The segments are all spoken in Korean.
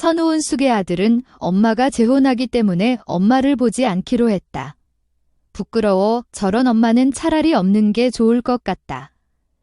선우은 숙의 아들은 엄마가 재혼하기 때문에 엄마를 보지 않기로 했다. 부끄러워 저런 엄마는 차라리 없는 게 좋을 것 같다.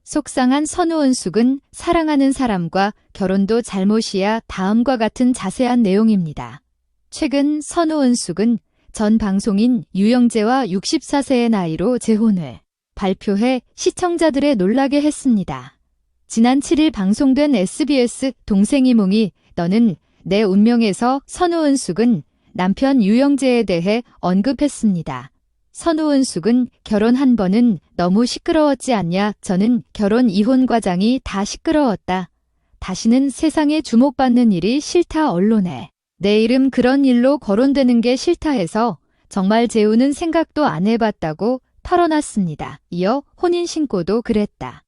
속상한 선우은 숙은 사랑하는 사람과 결혼도 잘못이야 다음과 같은 자세한 내용입니다. 최근 선우은 숙은 전 방송인 유영재와 64세의 나이로 재혼을 발표해 시청자들의 놀라게 했습니다. 지난 7일 방송된 SBS 동생이몽이 너는 내 운명에서 선우은숙은 남편 유영재에 대해 언급했습니다. 선우은숙은 결혼 한 번은 너무 시끄러웠지 않냐? 저는 결혼 이혼 과정이 다 시끄러웠다. 다시는 세상에 주목받는 일이 싫다 언론에. 내 이름 그런 일로 거론되는 게 싫다 해서 정말 재우는 생각도 안 해봤다고 털어놨습니다. 이어 혼인 신고도 그랬다.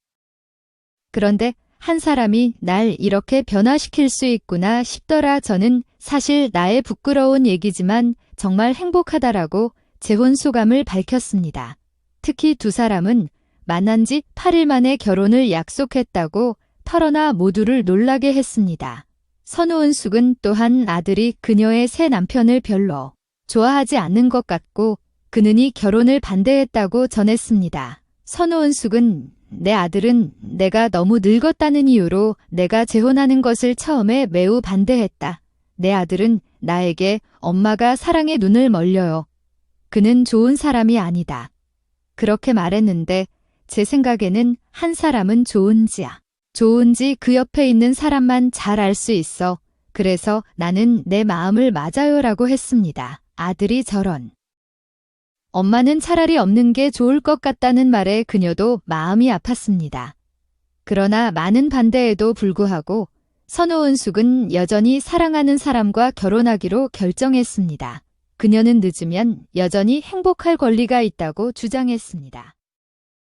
그런데 한 사람이 날 이렇게 변화시킬 수 있구나 싶더라 저는 사실 나의 부끄러운 얘기지만 정말 행복하다라고 재혼 소감을 밝혔습니다. 특히 두 사람은 만난 지 8일 만에 결혼을 약속했다고 털어놔 모두를 놀라게 했습니다. 선우은숙은 또한 아들이 그녀의 새 남편을 별로 좋아하지 않는 것 같고 그는 이 결혼을 반대했다고 전했습니다. 선우은숙은 내 아들은 내가 너무 늙었다는 이유로 내가 재혼하는 것을 처음에 매우 반대했다. 내 아들은 나에게 엄마가 사랑의 눈을 멀려요. 그는 좋은 사람이 아니다. 그렇게 말했는데 제 생각에는 한 사람은 좋은지야. 좋은지 그 옆에 있는 사람만 잘 알 수 있어. 그래서 나는 내 마음을 맞아요라고 했습니다. 아들이 저런. 엄마는 차라리 없는 게 좋을 것 같다는 말에 그녀도 마음이 아팠습니다. 그러나 많은 반대에도 불구하고 선호은숙은 여전히 사랑하는 사람과 결혼하기로 결정했습니다. 그녀는 늦으면 여전히 행복할 권리가 있다고 주장했습니다.